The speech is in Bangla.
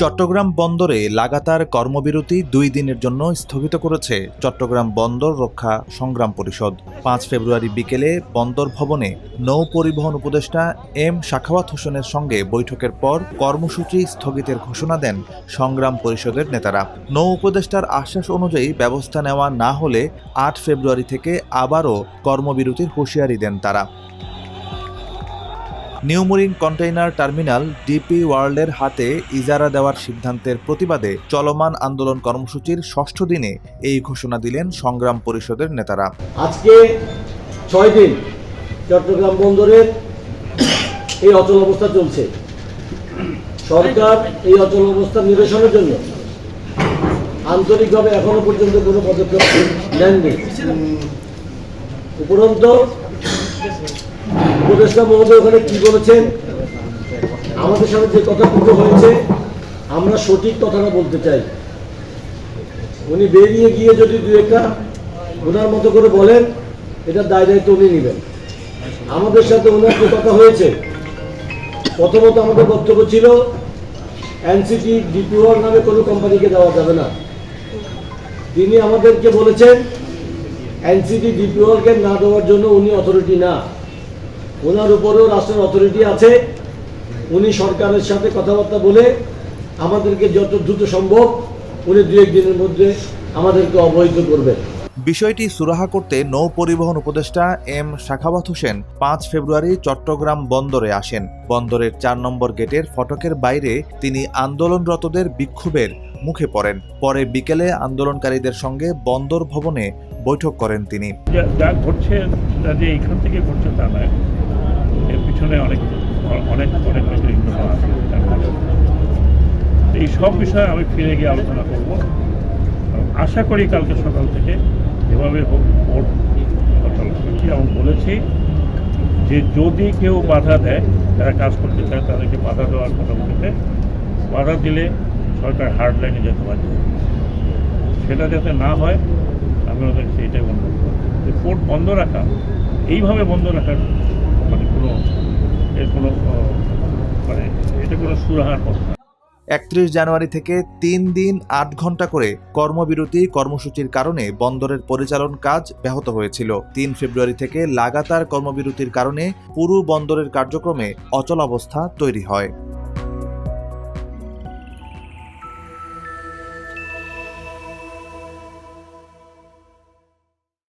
চট্টগ্রাম বন্দরে লাগাতার কর্মবিরতি দুই দিনের জন্য স্থগিত করেছে চট্টগ্রাম বন্দর রক্ষা সংগ্রাম পরিষদ। পাঁচ ফেব্রুয়ারি বিকেলে বন্দর ভবনে নৌ পরিবহন উপদেষ্টা এম শাখাওয়াত হোসেনের সঙ্গে বৈঠকের পর কর্মসূচি স্থগিতের ঘোষণা দেন সংগ্রাম পরিষদের নেতারা। নৌ উপদেষ্টার আশ্বাস অনুযায়ী ব্যবস্থা নেওয়া না হলে আট ফেব্রুয়ারি থেকে আবারও কর্মবিরতির হুঁশিয়ারি দেন তারা। নিউমরিন কন্টেইনার টার্মিনাল ডিপি ওয়ার্ল্ডের হাতে ইজারা দেওয়ার সিদ্ধান্তের প্রতিবাদে চলমান আন্দোলন কর্মসূচির ষষ্ঠ দিনে এই ঘোষণা দিলেন সংগ্রাম পরিষদের নেতারা। আজকে ছয় দিন চট্টগ্রাম বন্দরের এই অচল অবস্থা চলছে। সরকার এই অচল অবস্থা নিরসনের জন্য আন্তরিকভাবে এখনও পর্যন্ত কোনো পদক্ষেপ নেননি। উপরন্ত উপদেষ্টা মহোদয় ওখানে কি বলেছেন? আমাদের সাথে যে কথাগুলো হয়েছে, আমরা সঠিক কথাটা বলতে চাই। উনি বেরিয়ে গিয়ে যদি দু একটা ওনার মতো করে বলেন, এটা দায় দায়িত্ব উনি নেবেন। আমাদের সাথে ওনার যে কথা হয়েছে, প্রথমত আমাদের বক্তব্য ছিল এনসিটি ডিপিওর নামে কোনো কোম্পানিকে দেওয়া যাবে না। তিনি আমাদেরকে বলেছেন এনসিটি ডিপিওরকে না দেওয়ার জন্য উনি অথরিটি না। ওনার উপরেও রাষ্ট্রের অথরিটি আছে। উনি সরকারের সাথে কথাবার্তা বলে আমাদেরকে যত দ্রুত সম্ভব উনি দু একদিনের মধ্যে আমাদেরকে অবহিত করবেন। বিষয়টি সুরাহা করতে নৌ পরিবহন উপদেষ্টা এম শাখাওয়াত হোসেন পাঁচ ফেব্রুয়ারি চট্টগ্রাম বন্দরে আসেন। বন্দরের চার নম্বর গেটের ফটকের বাইরে তিনি আন্দোলনরতদের বিক্ষোভের মুখে পড়েন। পরে বিকেলে আন্দোলনকারীদের সঙ্গে বন্দর ভবনে বৈঠক করেন তিনি। যা ঘটছে যে এইখান থেকে ঘটছে তা নয়। পিছনে অনেক অনেক অনেক লোকের ইন্ধন আছে এই সব বিষয়ে আমি ফিরে গিয়ে আলোচনা করব। আশা করি কালকে সকাল থেকে হোক ভোট অচল করছি, এবং বলেছি যে যদি কেউ বাধা দেয়, যারা কাজ করতে চায়, তাদেরকে বাধা দেওয়ার কথা বলতে বাধা দিলে সরকার হার্ড লাইনে যেতে পারে সেটা যাতে না হয়, আমি ওদেরকে সেইটাই অনুরোধ করব। কোর্ট বন্ধ রাখা, এইভাবে বন্ধ রাখার কোনো, এর কোনো মানে এটা কোনো সুরাহার কথা একত্রিশ জানুয়ারি থেকে তিন দিন আট ঘণ্টা করে কর্মবিরতি কর্মসূচির কারণে বন্দরের পরিচালন কাজ ব্যাহত হয়েছিল। তিন ফেব্রুয়ারি থেকে লাগাতার কর্মবিরতির কারণে পুরো বন্দরের কার্যক্রমে অচল অবস্থা তৈরি হয়।